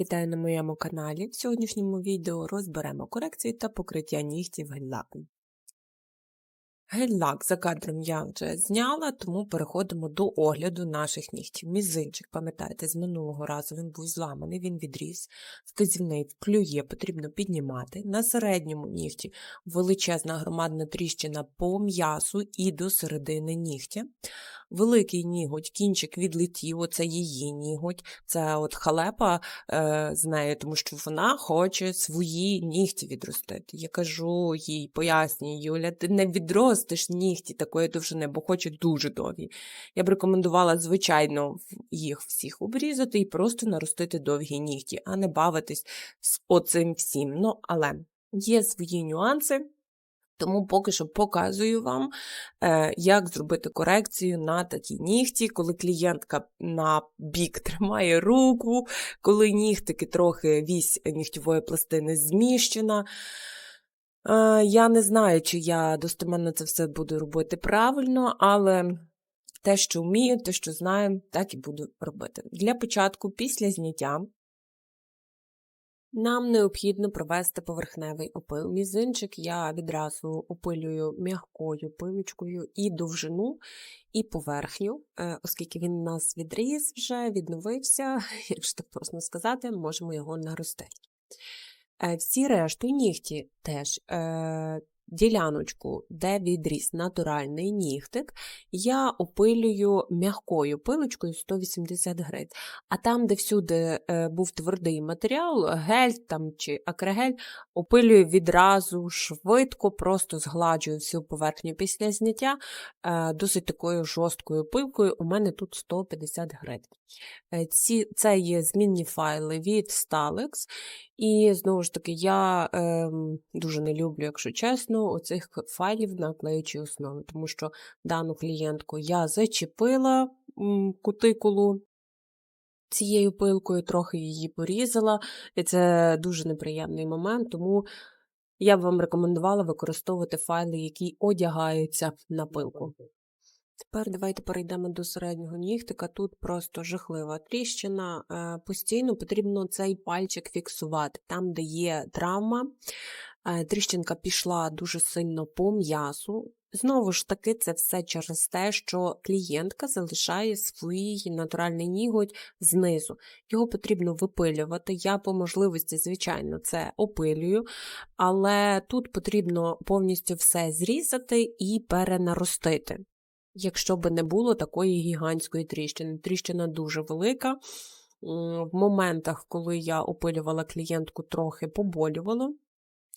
Вітаю на моєму каналі. В сьогоднішньому відео розберемо корекцію та покриття нігтів гель-лаком. Гель-лак за кадром я вже зняла, тому переходимо до огляду наших нігтів. Мізинчик, пам'ятаєте, з минулого разу він був зламаний, він відріс, вказівний клює, потрібно піднімати. На середньому нігті величезна громадна тріщина по м'ясу і до середини нігтя. Великий ніготь, кінчик відлетів, оце її ніготь, це от халепа е, з нею, тому що вона хоче свої нігті відростити. Я кажу їй, пояснюю, Юля, ти не відростиш нігті такої довжини, бо хоче дуже довгі. Я б рекомендувала, звичайно, їх всіх обрізати і просто наростити довгі нігті, а не бавитись з оцим всім. Ну, але є свої нюанси. Тому поки що показую вам, е, як зробити корекцію на такі нігті, коли клієнтка на бік тримає руку, коли нігтики трохи вісь нігтєвої пластини зміщена. Е, Я не знаю, чи я достеменно це все буду робити правильно, але те, що вмію, те, що знаю, так і буду робити. Для початку, після зняття, нам необхідно провести поверхневий опил. Мізинчик я відразу опилюю м'якою пилочкою і довжину, і поверхню, е, оскільки він у нас відріс вже, відновився, якщо так просто сказати, можемо його наростити. Е, всі решту нігті теж е, діляночку, де відріс натуральний нігтик, я опилюю м'якою пилочкою 180 грейд. А там, де всюди е, був твердий матеріал, гель там чи акригель, опилюю відразу швидко, просто згладжую всю поверхню після зняття е, досить такою жорсткою пилкою. У мене тут 150 грейд. Е, ці, Це є змінні файли від Stalex. І знову ж таки, я е, дуже не люблю, якщо чесно, оцих файлів на клеючій основі, тому що дану клієнтку я зачепила кутикулу. Цією пилкою трохи її порізала, і це дуже неприємний момент, тому я б вам рекомендувала використовувати файли, які одягаються на пилку. Тепер давайте перейдемо до середнього нігтика. Тут просто жахлива тріщина. Е, постійно потрібно цей пальчик фіксувати. Там, де є травма, е, тріщинка пішла дуже сильно по м'ясу. Знову ж таки, це все через те, що клієнтка залишає свій натуральний ніготь знизу. Його потрібно випилювати. Я по можливості, звичайно, це опилюю, але тут потрібно повністю все зрізати і перенаростити якщо б не було такої гігантської тріщини. Тріщина дуже велика. В моментах, коли я опилювала клієнтку, трохи поболювало.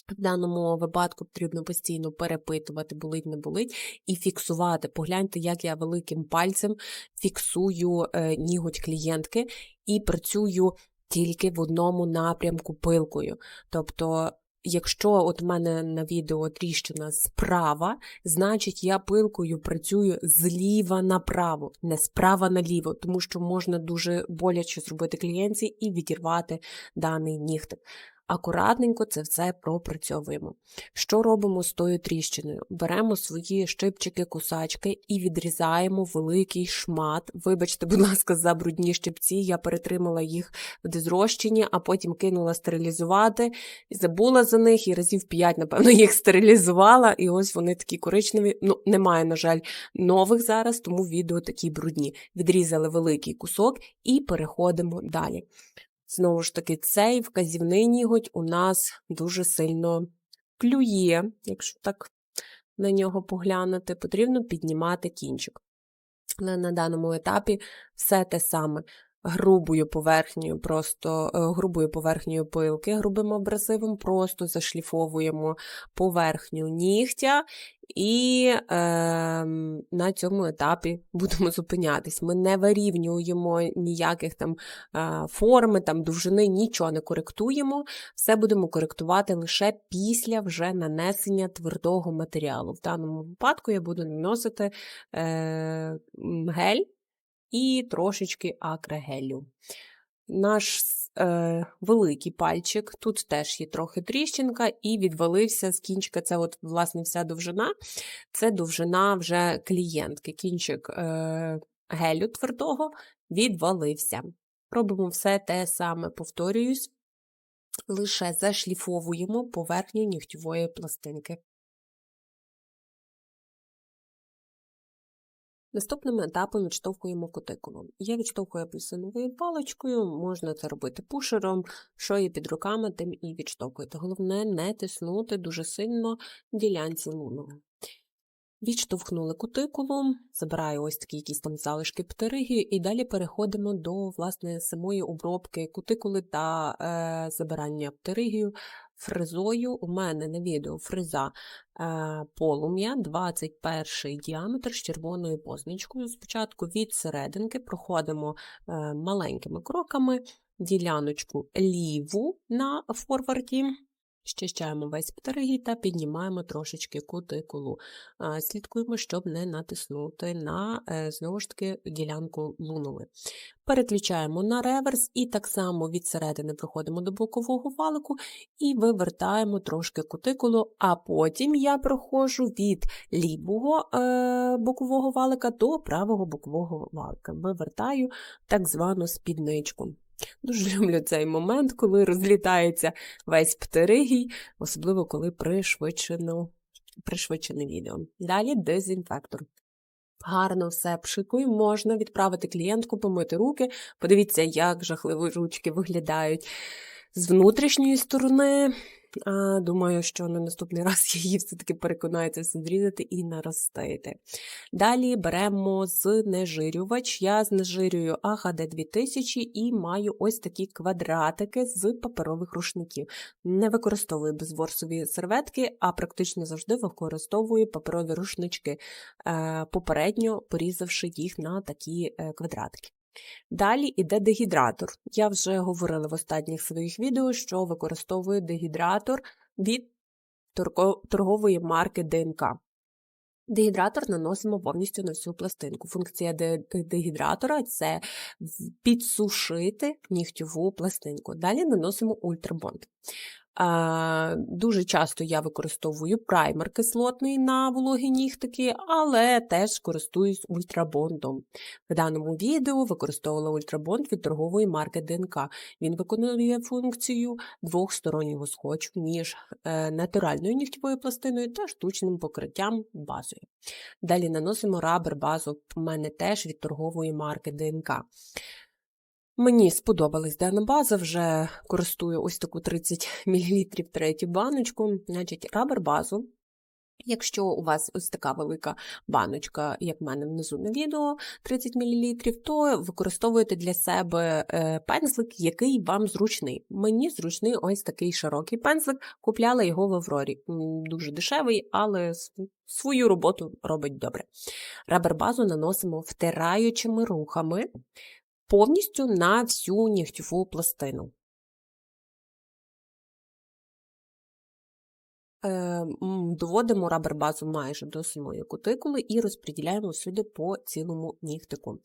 В даному випадку потрібно постійно перепитувати, болить, не болить, і фіксувати. Погляньте, як я великим пальцем фіксую е, ніготь клієнтки і працюю тільки в одному напрямку пилкою. Тобто Якщо от в мене на відео тріщина справа, значить я пилкою працюю зліва направо, не справа наліво, тому що можна дуже боляче зробити клієнці і відірвати даний нігтик акуратненько це все пропрацьовуємо. Що робимо з тою тріщиною? Беремо свої щипчики, кусачки і відрізаємо великий шмат. Вибачте, будь ласка, за брудні щипці, я перетримала їх в дезрозчині, а потім кинула стерилізувати, забула за них і разів 5, напевно, їх стерилізувала. І ось вони такі коричневі. Ну, немає, на жаль, нових зараз, тому відео такі брудні. Відрізали великий кусок і переходимо далі. Знову ж таки, цей вказівний ніготь у нас дуже сильно клює, якщо так на нього поглянути, потрібно піднімати кінчик. Але на даному етапі все те саме грубою поверхнею, просто е, грубою поверхнею пилки, грубим абразивом, просто зашліфовуємо поверхню нігтя і е, на цьому етапі будемо зупинятись. Ми не вирівнюємо ніяких там е, форми, там довжини, нічого не коректуємо, все будемо коректувати лише після вже нанесення твердого матеріалу. В даному випадку я буду наносити е, гель і трошечки акрегелю. Наш е, великий пальчик, тут теж є трохи тріщинка, і відвалився з кінчика. Це, от, власне, вся довжина, це довжина вже клієнтки. Кінчик е, гелю твердого відвалився. Робимо все те саме, повторююсь, лише зашліфовуємо поверхню нігтєвої пластинки. Наступним етапом відштовхуємо кутикулу. Я відштовхую апельсиновою паличкою, можна це робити пушером, що є під руками, тим і відштовхуєте. Головне не тиснути дуже сильно ділянці луного. Відштовхнули кутикулу, забираю ось такі якісь там залишки птериги, і далі переходимо до власне самої обробки кутикули та е, забирання птеригію фрезою. У мене на відео фреза е, полум'я 21 діаметр з червоною позначкою. Спочатку від серединки проходимо е, маленькими кроками діляночку ліву на форварді. Щищаємо весь птеригій та піднімаємо трошечки кутикулу. Слідкуємо, щоб не натиснути на е, знову ж таки ділянку лунови. Переключаємо на реверс і так само від середини проходимо до бокового валику і вивертаємо трошки кутикулу, а потім я проходжу від лівого е, бокового валика до правого бокового валика. Вивертаю так звану спідничку. Дуже люблю цей момент, коли розлітається весь птеригій, особливо коли пришвидшено, пришвидшене відео. Далі дезінфектор. Гарно все пшикую, можна відправити клієнтку, помити руки. Подивіться, як жахливо ручки виглядають з внутрішньої сторони. Думаю, що на наступний раз її все-таки переконається зрізати і наростити. Далі беремо знежирювач. Я знежирюю АХД 2000 і маю ось такі квадратики з паперових рушників. Не використовую безворсові серветки, а практично завжди використовую паперові рушнички, е, попередньо порізавши їх на такі е, квадратики. Далі йде дегідратор. Я вже говорила в останніх своїх відео, що використовую дегідратор від торгової марки ДНК. Дегідратор наносимо повністю на всю пластинку. Функція дегідратора це підсушити нігтьову пластинку. Далі наносимо ультрабонд. Дуже часто я використовую праймер кислотний на вологі нігтики, але теж користуюсь ультрабондом. В даному відео використовувала ультрабонд від торгової марки ДНК. Він виконує функцію двохстороннього скотчу між е, натуральною нігтєвою пластиною та штучним покриттям базою. Далі наносимо рабер базу, у мене теж від торгової марки ДНК. Мені сподобалась дана база, вже користую ось таку 30 мл третю баночку, значить рабер базу. Якщо у вас ось така велика баночка, як в мене внизу на відео 30 мл, то використовуєте для себе е, пензлик, який вам зручний. Мені зручний ось такий широкий пензлик, купляла його в Аврорі. Дуже дешевий, але свою роботу робить добре. Рабер базу наносимо втираючими рухами повністю на всю нігтєву пластину. Е, доводимо рабербазу майже до самої кутикули і розподіляємо сюди по цілому нігтику.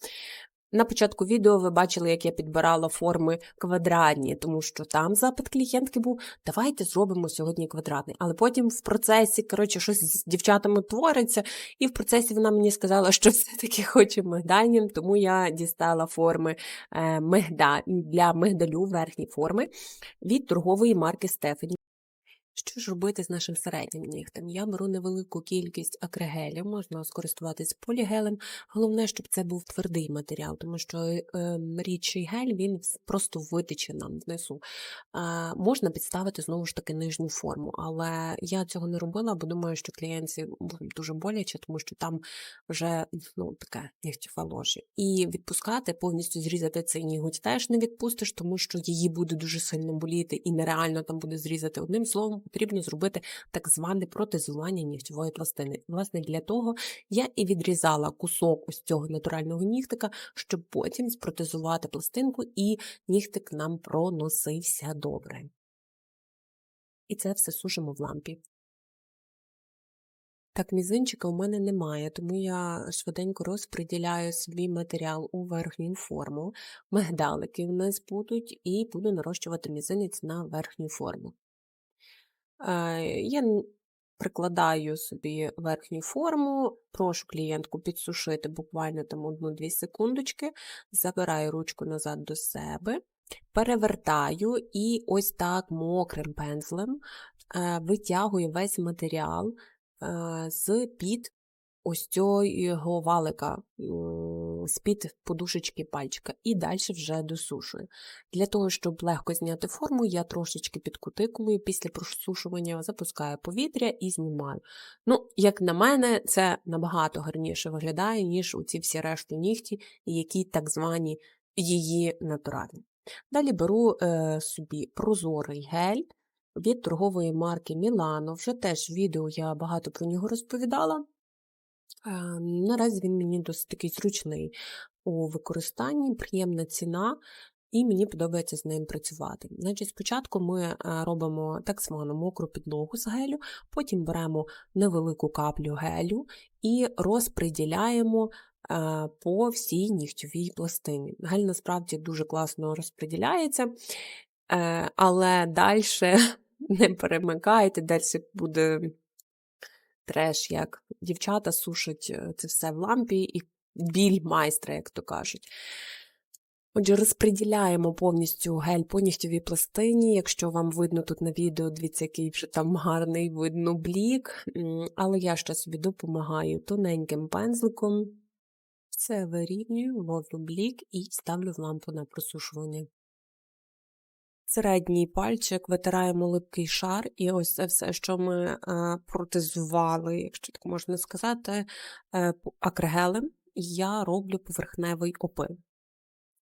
На початку відео ви бачили, як я підбирала форми квадратні, тому що там запит клієнтки був, давайте зробимо сьогодні квадратний. Але потім в процесі, коротше, щось з дівчатами твориться, і в процесі вона мені сказала, що все-таки хоче мигдальнім, тому я дістала форми е, мигда, для мигдалю верхні форми від торгової марки Стефані. Що ж робити з нашим середнім нігтем? Я беру невелику кількість акригелів, можна скористуватись полігелем. Головне, щоб це був твердий матеріал, тому що е, рідший гель він просто витече нам внизу. Е, можна підставити знову ж таки нижню форму, але я цього не робила, бо думаю, що клієнтці дуже боляче, тому що там вже ну, таке нігтєва ложі. І відпускати, повністю зрізати цей ніготь теж не відпустиш, тому що її буде дуже сильно боліти і нереально там буде зрізати одним словом потрібно зробити так зване протезування нігтєвої пластини. Власне, для того я і відрізала кусок ось цього натурального нігтика, щоб потім спротезувати пластинку, і нігтик нам проносився добре. І це все сушимо в лампі. Так, мізинчика у мене немає, тому я швиденько розподіляю свій матеріал у верхню форму, мигдалики в нас будуть, і буду нарощувати мізинець на верхню форму. Я прикладаю собі верхню форму, прошу клієнтку підсушити буквально там 1-2 секундочки, забираю ручку назад до себе, перевертаю і ось так мокрим пензлем витягую весь матеріал е, з-під ось цього валика, з-під подушечки пальчика, і далі вже досушую. Для того, щоб легко зняти форму, я трошечки під після просушування запускаю повітря і знімаю. Ну, як на мене, це набагато гарніше виглядає, ніж у ці всі решти нігті, які так звані її натуральні. Далі беру е, собі прозорий гель від торгової марки Milano. Вже теж відео я багато про нього розповідала. Е, наразі він мені досить такий зручний у використанні, приємна ціна, і мені подобається з ним працювати. Значить, Спочатку ми е, робимо так звану мокру підлогу з гелю, потім беремо невелику каплю гелю і розподіляємо е, по всій нігтьовій пластині. Гель насправді дуже класно розподіляється, е, але далі не перемикайте, далі буде треш, як дівчата сушать е, це все в лампі і біль майстра, як то кажуть. Отже, розподіляємо повністю гель по нігтєвій пластині. Якщо вам видно тут на відео, дивіться, який вже там гарний видно блік. Але я ще собі допомагаю тоненьким пензликом. Все вирівнюю, ловлю блік і ставлю в лампу на просушування. Середній пальчик витираємо липкий шар, і ось це все, що ми е, протезували, якщо так можна сказати, е, акригелем, я роблю поверхневий опил.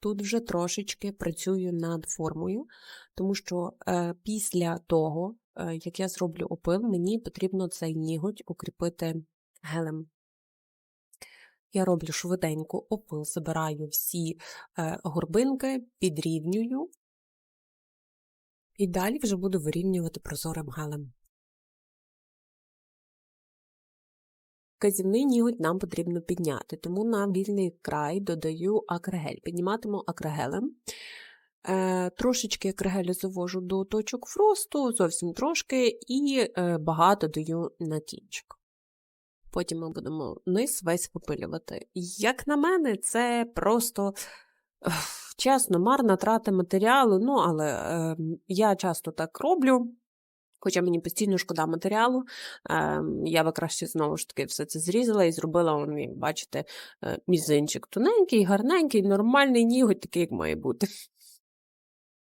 Тут вже трошечки працюю над формою, тому що е, після того, як я зроблю опил, мені потрібно цей ніготь укріпити гелем. Я роблю швиденько опил, забираю всі горбинки, підрівнюю і далі вже буду вирівнювати прозорим гелем. Казівний ніготь нам потрібно підняти, тому на вільний край додаю акригель. Підніматиму акригелем. Е, Трошечки акригелю завожу до точок фросту, зовсім трошки, і е, багато даю на кінчик. Потім ми будемо низ весь попилювати. Як на мене, це просто чесно, марна трата матеріалу, ну, але е, я часто так роблю. Хоча мені постійно шкода матеріалу, е, я би краще знову ж таки все це зрізала і зробила, он, як бачите, е, мізинчик тоненький, гарненький, нормальний ніготь, такий, як має бути.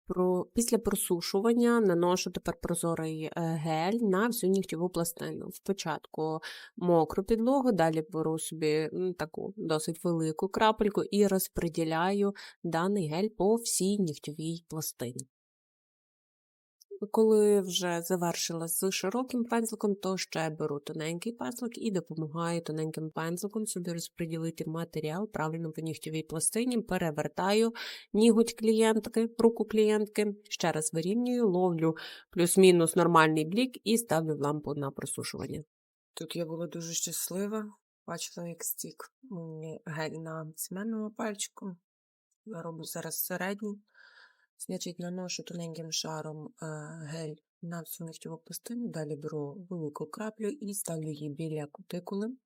Про... Після просушування наношу тепер прозорий е, гель на всю нігтєву пластину. Спочатку мокру підлогу, далі беру собі таку досить велику крапельку і розподіляю даний гель по всій нігтєвій пластині. Коли вже завершила з широким пензликом, то ще беру тоненький пензлик і допомагаю тоненьким пензликом собі розподілити матеріал правильно по нігтєвій пластині, перевертаю ніготь клієнтки, руку клієнтки, ще раз вирівнюю, ловлю плюс-мінус нормальний блік і ставлю лампу на просушування. Тут я була дуже щаслива, бачила, як стік гель на цеменному пальчику. Я роблю зараз середній. Значить, наношу тоненьким шаром гель на всю пластину, далі беру велику краплю і ставлю її біля кутикули,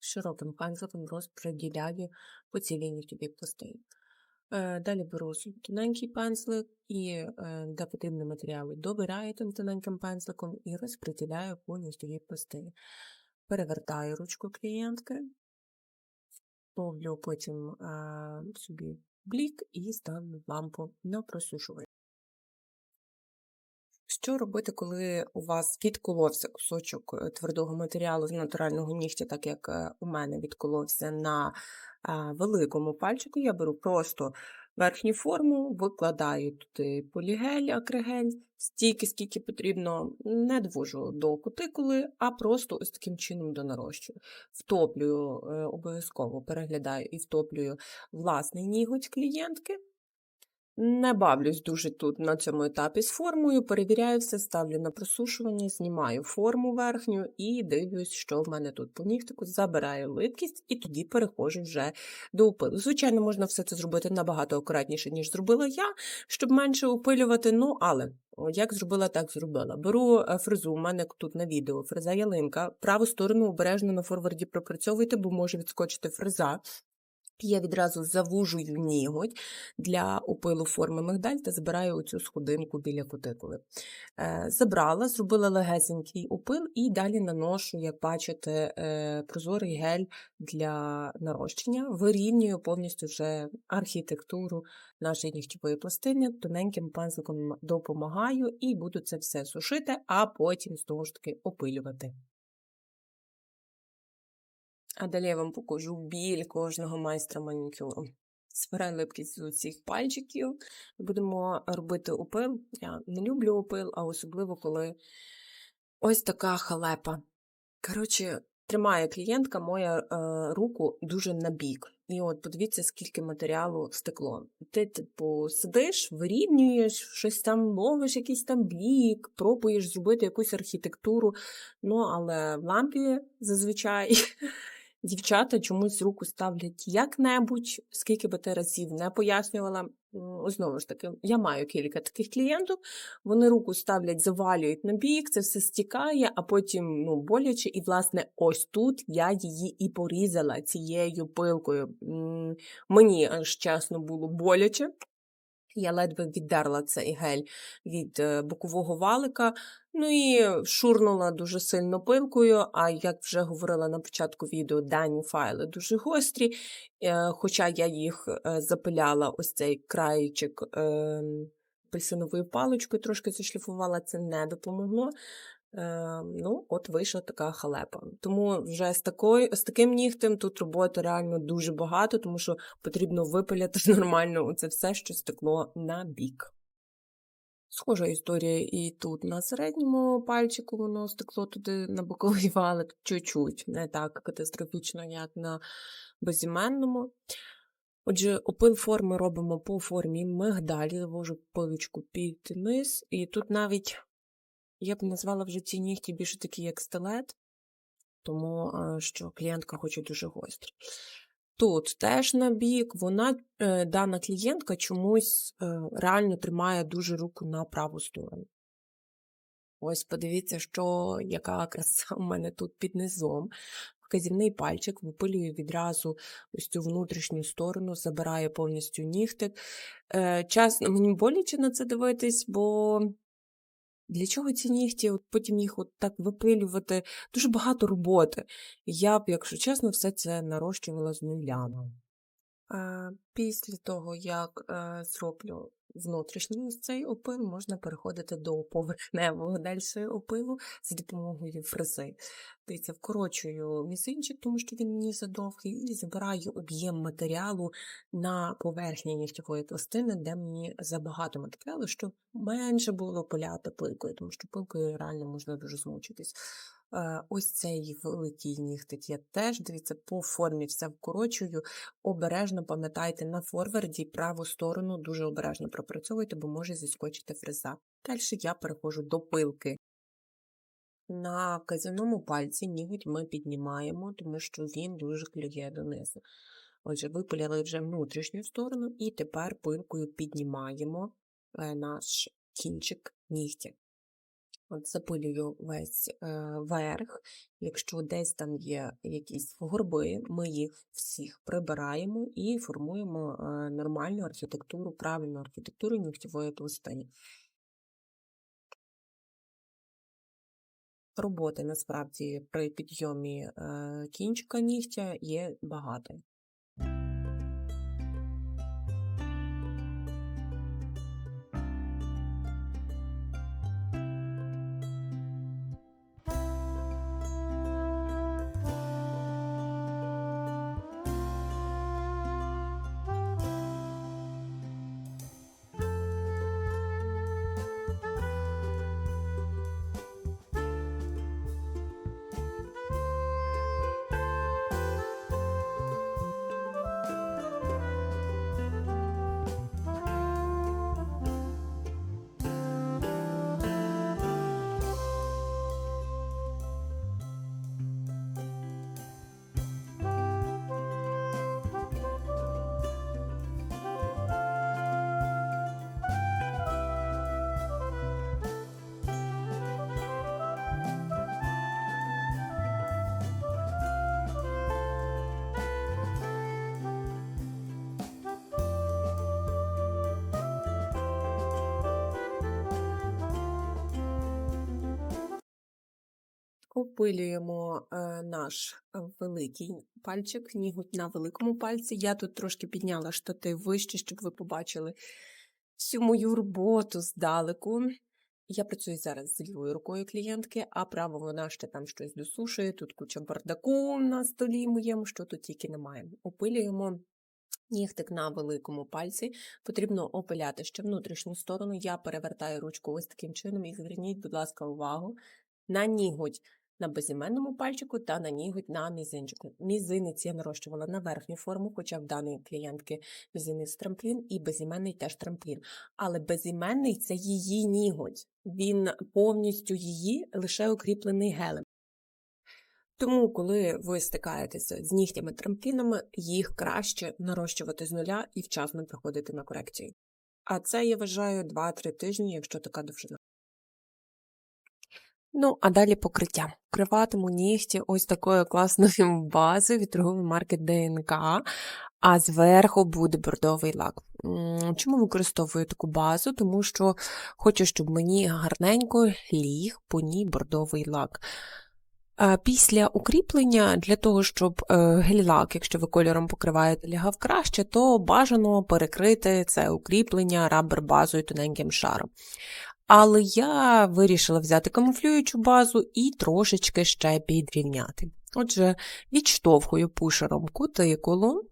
широким пензликом розподіляю по цілій нігтєвій пластині. Далі беру тоненький пензлик і де потрібні матеріали добираю тим тоненьким пензликом і розподіляю по нігтєвій пластині. Перевертаю ручку клієнтки, ловлю потім собі блік і ставлю лампу на просушування. Що робити, коли у вас відколовся кусочок е, твердого матеріалу з натурального нігтя, так як е, у мене відколовся на великому пальчику, я беру просто верхню форму, викладаю туди полігель, акригель, стільки, скільки потрібно, не довожу до кутикули, а просто ось таким чином донарощую. Втоплюю, е, обов'язково переглядаю і втоплюю власний ніготь клієнтки. Не бавлюсь дуже тут на цьому етапі з формою, перевіряю все, ставлю на просушування, знімаю форму верхню і дивлюсь, що в мене тут по нігтику, забираю липкість і тоді переходжу вже до опилу. Звичайно, можна все це зробити набагато акуратніше, ніж зробила я, щоб менше опилювати, ну але. Як зробила, так зробила. Беру е, фрезу, у мене тут на відео фреза ялинка. Праву сторону обережно на форварді пропрацьовуйте, бо може відскочити фреза. Я відразу завужую ніготь для опилу форми мигдаль та збираю оцю сходинку біля кутикули. Е, Забрала, зробила легесенький опил і далі наношу, як бачите, е, прозорий гель для нарощення. Вирівнюю повністю вже архітектуру нашої нігтєвої пластини, тоненьким пензликом допомагаю і буду це все сушити, а потім знову ж таки опилювати. А далі я вам покажу біль кожного майстра манікюру. Збираю липкість з усіх пальчиків. Будемо робити опил. Я не люблю опил, а особливо, коли ось така халепа. Коротше, тримає клієнтка моя е, руку дуже набік. І от подивіться, скільки матеріалу стекло. Ти, типу, сидиш, вирівнюєш, щось там ловиш, якийсь там блік, пробуєш зробити якусь архітектуру. Ну, але в лампі зазвичай дівчата чомусь руку ставлять як-небудь, скільки би ти разів не пояснювала. Знову ж таки, я маю кілька таких клієнтів, вони руку ставлять, завалюють на бік, це все стікає, а потім ну, боляче. І, власне, ось тут я її і порізала цією пилкою. Мені аж чесно було боляче. Я ледве віддерла цей гель від е, бокового валика, ну і шурнула дуже сильно пилкою. А як вже говорила на початку відео, дані файли дуже гострі, е, хоча я їх е, запиляла ось цей краєчик е, апельсиновою паличкою, трошки зашліфувала, це не допомогло. Е, ну, от вийшла така халепа. Тому вже з, такою, з таким нігтем тут роботи реально дуже багато, тому що потрібно випиляти нормально це все, що стекло на бік. Схожа історія і тут на середньому пальчику воно стекло туди на боковий валик чуть-чуть, не так катастрофічно, як на безіменному. Отже, опил форми робимо по формі мигдалі, завожу пилочку під низ, і тут навіть я б назвала вже ці нігті більше такі, як стилет, тому що клієнтка хоче дуже гострі. Тут теж на бік, вона, е, дана клієнтка, чомусь е, реально тримає дуже руку на праву сторону. Ось подивіться, що яка краса у мене тут під низом. Вказівний пальчик випилюю відразу ось цю внутрішню сторону, забираю повністю нігтик. Е, Чесно, мені боляче на це дивитись, бо для чого ці нігті, от потім їх от так випилювати, дуже багато роботи. Я б, якщо чесно, все це нарощувала з нуля. Після того, як е, зроблю внутрішній цей опил, можна переходити до поверхневого далі опилу за допомогою фрези. Дивіться, вкорочую мізинчик, тому що він мені задовгий, і забираю об'єм матеріалу на поверхні нігтєвої пластини, де мені забагато матеріалу, щоб менше було пиляти пилкою, тому що пилкою реально можна дуже змучитись. Е, Ось цей великий нігтик я теж, дивіться, по формі все вкорочую. Обережно пам'ятайте, на форварді праву сторону дуже обережно пропрацьовуйте, бо може зіскочити фреза. Далі я переходжу до пилки. На вказівному пальці ніготь ми піднімаємо, тому що він дуже клює донизу. Отже, випиляли вже внутрішню сторону, і тепер пилкою піднімаємо е, наш кінчик нігтя. От запилюю весь е, верх. Якщо десь там є якісь горби, ми їх всіх прибираємо і формуємо е, нормальну архітектуру, правильну архітектуру нігтєвої пластини. Роботи насправді при підйомі е, кінчика нігтя є багато. Опилюємо е, наш великий пальчик, ніготь на великому пальці. Я тут трошки підняла штатив вище, щоб ви побачили всю мою роботу здалеку. Я працюю зараз з лівою рукою клієнтки, а право вона ще там щось досушує. Тут куча бардаку на столі моєму, що тут тільки немає. Опилюємо нігтик на великому пальці. Потрібно опиляти ще внутрішню сторону. Я перевертаю ручку ось таким чином і зверніть, будь ласка, увагу на ніготь на безіменному пальчику та на ніготь на мізинчику. Мізинець я нарощувала на верхню форму, хоча в даної клієнтки мізинець трамплін і безіменний теж трамплін. Але безіменний це її ніготь. Він повністю її лише укріплений гелем. Тому, коли ви стикаєтеся з нігтями трамплінами, їх краще нарощувати з нуля і вчасно приходити на корекцію. А це я вважаю 2-3 тижні, якщо така довжина. Ну, а далі покриття. Вкриватиму нігті ось такою класною базою від торгової марки ДНК, а зверху буде бордовий лак. Чому використовую таку базу? Тому що хочу, щоб мені гарненько ліг по ній бордовий лак. Після укріплення, для того, щоб е, гель-лак, якщо ви кольором покриваєте, лягав краще, то бажано перекрити це укріплення рабер-базою тоненьким шаром. Але я вирішила взяти камуфлюючу базу і трошечки ще підрівняти. Отже, відштовхую пушером кутикулу,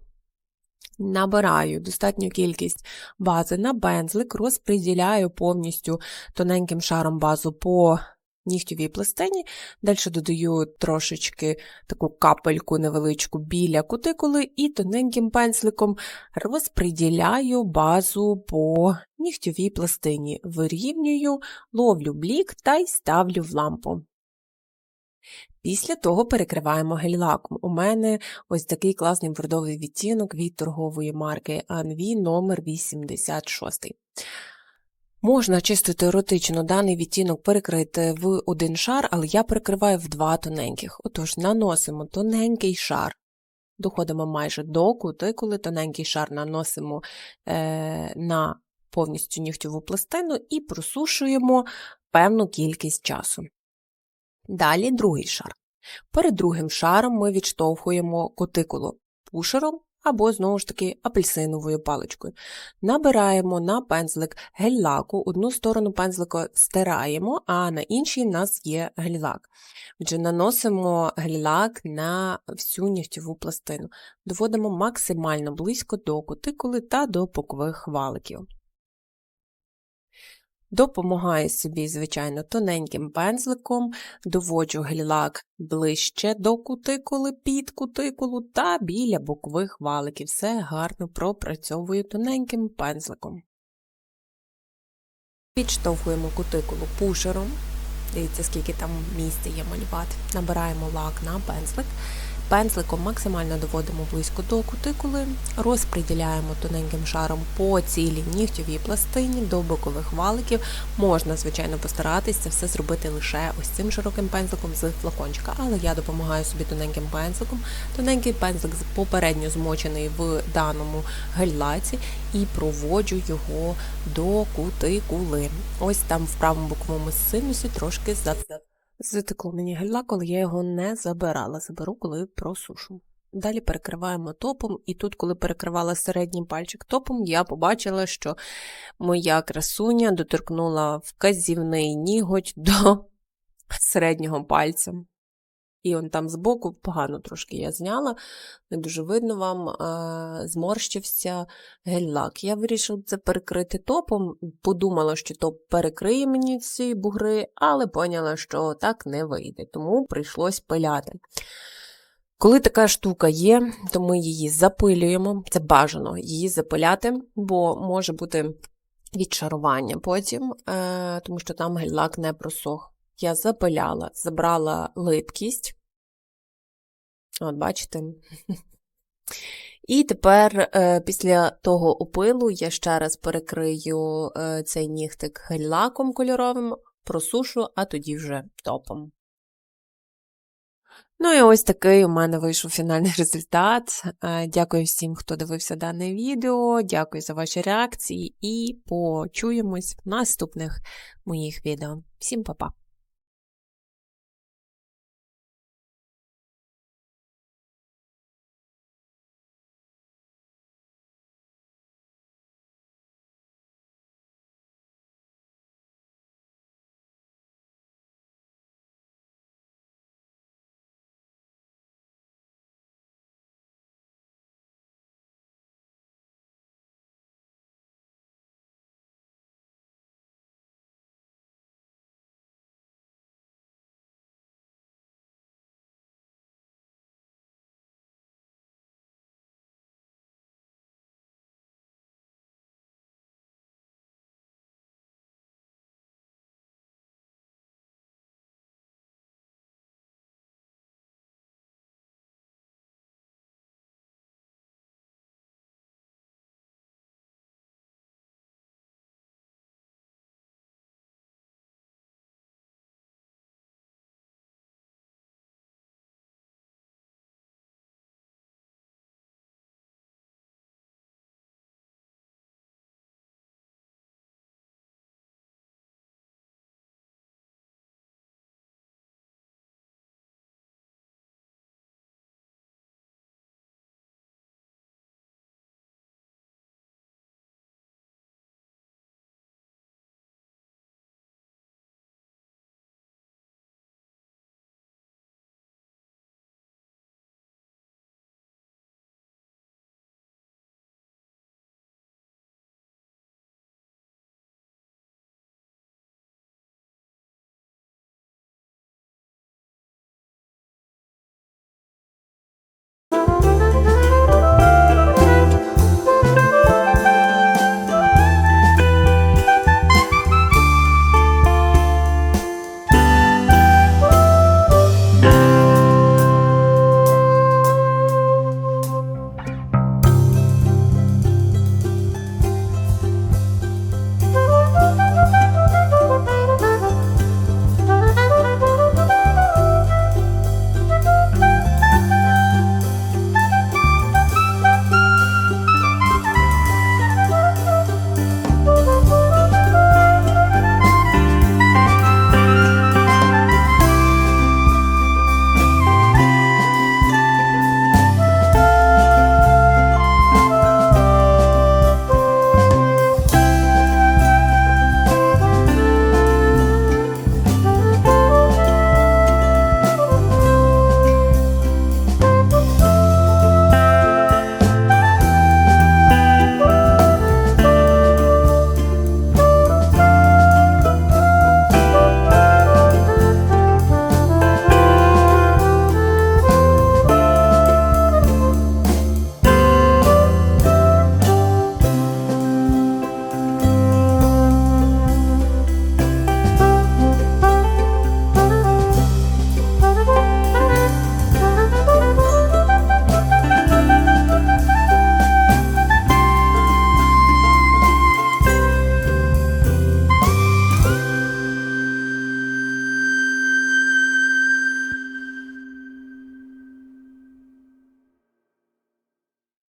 набираю достатню кількість бази на бензлик, розподіляю повністю тоненьким шаром базу по нігтєвій пластині. Далі додаю трошечки таку капельку невеличку біля кутикули і тоненьким пензликом розподіляю базу по нігтєвій пластині, вирівнюю, ловлю блік та й ставлю в лампу. Після того перекриваємо гель-лаком. У мене ось такий класний бордовий відтінок від торгової марки Anvi номер 86 Можна чисто теоретично даний відтінок перекрити в один шар, але я перекриваю в два тоненьких. Отож, наносимо тоненький шар, доходимо майже до кутикули, тоненький шар наносимо е, на повністю нігтєву пластину і просушуємо певну кількість часу. Далі другий шар. Перед другим шаром ми відштовхуємо кутикулу пушером або, знову ж таки, апельсиновою паличкою. Набираємо на пензлик гель-лаку, одну сторону пензлика стираємо, а на іншій в нас є гель-лак. Отже, наносимо гель-лак на всю нігтєву пластину, доводимо максимально близько до кутикули та до покових валиків. Допомагаю собі, звичайно, тоненьким пензликом, доводжу гель-лак ближче до кутикули, під кутикулу та біля бокових валиків. Все гарно пропрацьовую тоненьким пензликом. Підштовхуємо кутикулу пушером. Дивіться, скільки там місця є малювати. Набираємо лак на пензлик. Пензликом максимально доводимо близько до кутикули, розподіляємо тоненьким шаром по цілій нігтєвій пластині до бокових валиків. Можна, звичайно, постаратися це все зробити лише ось цим широким пензликом з флакончика, але я допомагаю собі тоненьким пензликом. Тоненький пензлик попередньо змочений в даному гель-лаці і проводжу його до кутикули. Ось там в правому боковому синусі трошки. Затекло мені гель коли я його не забирала, заберу, коли просушу. Далі перекриваємо топом, і тут, коли перекривала середній пальчик топом, я побачила, що моя красуня доторкнула вказівний ніготь до середнього пальця. І он там збоку погано трошки я зняла, не дуже видно вам, зморщився гель-лак. Я вирішила це перекрити топом, подумала, що топ перекриє мені ці бугри, але поняла, що так не вийде, тому прийшлось пиляти. Коли така штука є, то ми її запилюємо, це бажано її запиляти, бо може бути відшарування потім, е, тому що там гель-лак не просох. Я запиляла, забрала липкість, От, бачите? І тепер, е, після того опилу, я ще раз перекрию е, цей нігтик гель-лаком кольоровим, просушу, а тоді вже топом. Ну і ось такий у мене вийшов фінальний результат. Е, дякую всім, хто дивився дане відео, дякую за ваші реакції і почуємось в наступних моїх відео. Всім па-па!